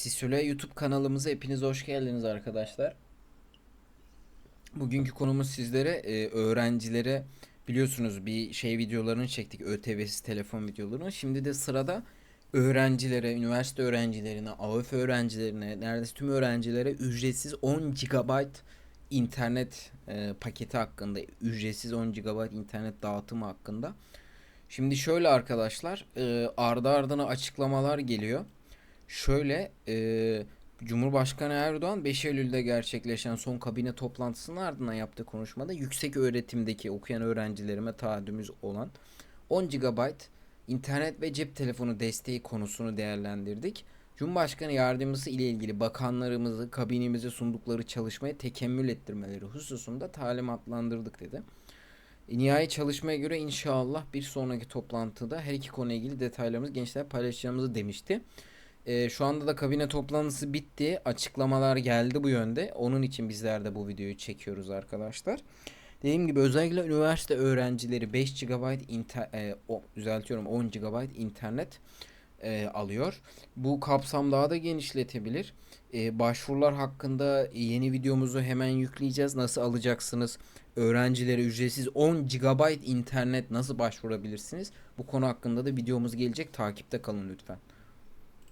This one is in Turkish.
Sisöle YouTube kanalımıza hepiniz hoş geldiniz arkadaşlar. Bugünkü konumuz sizlere e, öğrencilere biliyorsunuz bir şey videolarını çektik ÖTV'siz telefon videolarını. Şimdi de sırada öğrencilere, üniversite öğrencilerine, AOF öğrencilerine, neredeyse tüm öğrencilere ücretsiz 10 GB internet e, paketi hakkında, ücretsiz 10 GB internet dağıtımı hakkında. Şimdi şöyle arkadaşlar, e, ardı ardına açıklamalar geliyor. Şöyle e, Cumhurbaşkanı Erdoğan 5 Eylül'de gerçekleşen son kabine toplantısının ardından yaptığı konuşmada yüksek öğretimdeki okuyan öğrencilerime taahhüdümüz olan 10 GB internet ve cep telefonu desteği konusunu değerlendirdik. Cumhurbaşkanı yardımcısı ile ilgili bakanlarımızı kabinemize sundukları çalışmaya tekemmül ettirmeleri hususunda talimatlandırdık dedi. E, Nihai çalışmaya göre inşallah bir sonraki toplantıda her iki konuyla ilgili detaylarımızı gençler paylaşacağımızı demişti. E, şu anda da kabine toplantısı bitti. Açıklamalar geldi bu yönde. Onun için bizler de bu videoyu çekiyoruz arkadaşlar. Dediğim gibi özellikle üniversite öğrencileri 5 GB inter, e, o, düzeltiyorum 10 GB internet e, alıyor. Bu kapsam daha da genişletebilir. E, başvurular hakkında yeni videomuzu hemen yükleyeceğiz. Nasıl alacaksınız? Öğrencilere ücretsiz 10 GB internet nasıl başvurabilirsiniz? Bu konu hakkında da videomuz gelecek. Takipte kalın lütfen.